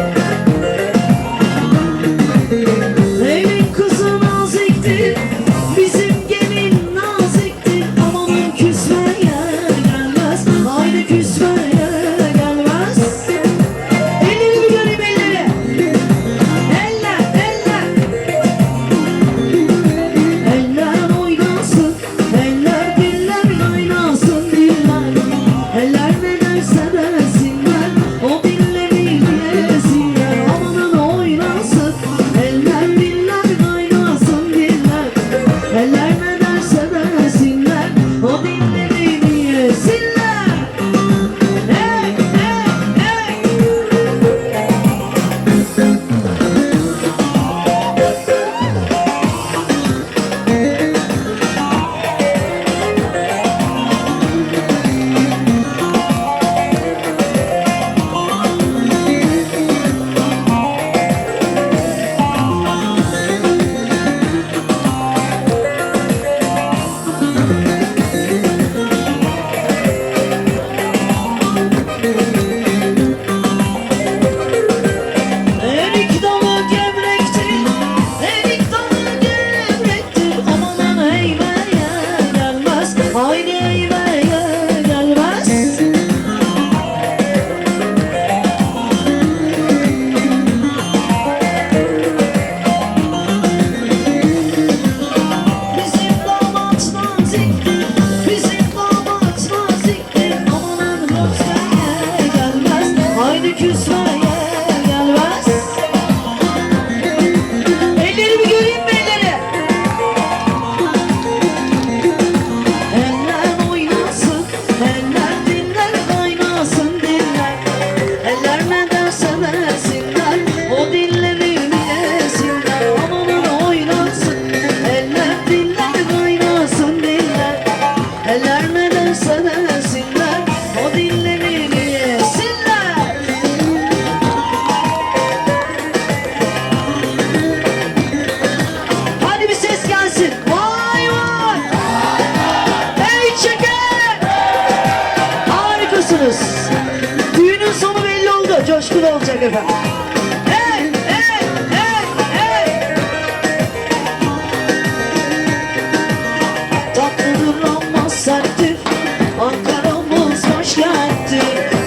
Bye. because geldik efendim. Hey, hey, hey, hey. Tatlıdır ama serttir Ankara'mız başkenti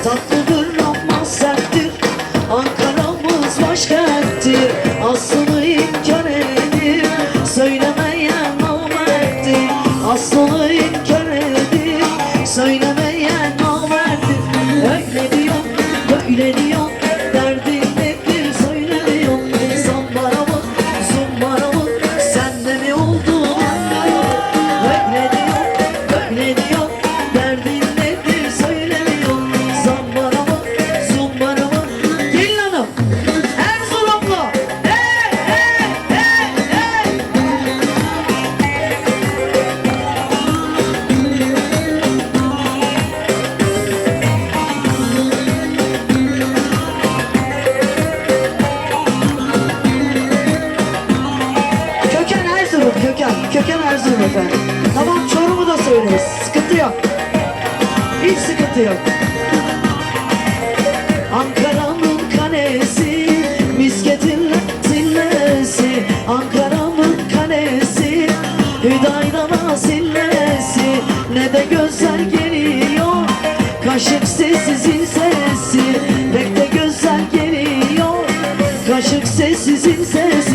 Tatlıdır Aslını inkar edip Söylemeyen namertti Aslını inkar edip Söylemeyen namertti Öyle diyor, böyle diyor Erzurum efendim. Tamam Çorum'u da söyleriz. Sıkıntı yok. Hiç sıkıntı yok. Ankara'nın kanesi, misketin sinlesi. Ankara'nın kanesi, Hüdaydana sinlesi. Ne de gözler geliyor, kaşık sessizin sesi. Pek de gözler geliyor, kaşık sessizin sesi.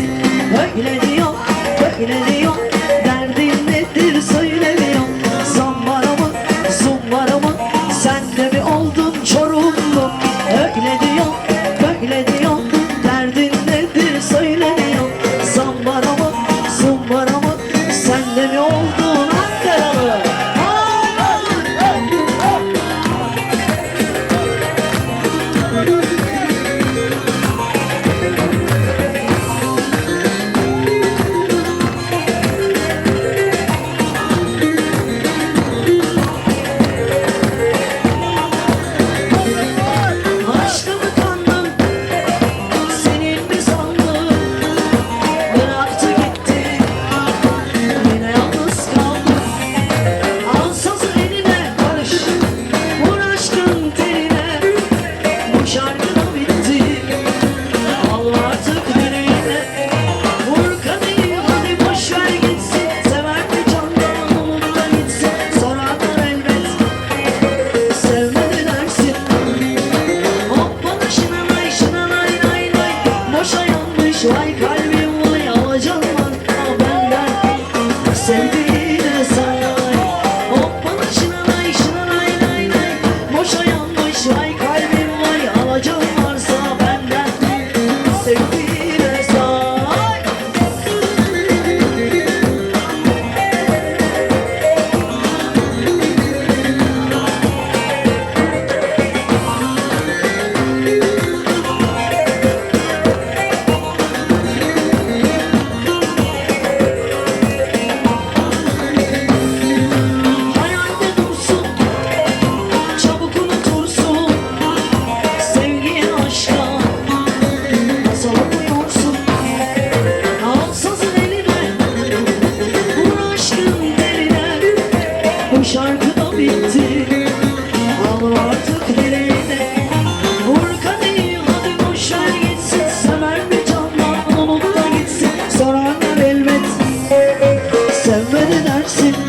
Sempre bitti. Artık nereye Vur hadi boşver gitsin. Sever mi candan onu gitsin. Sorarlar elbet Sevmedi dersin.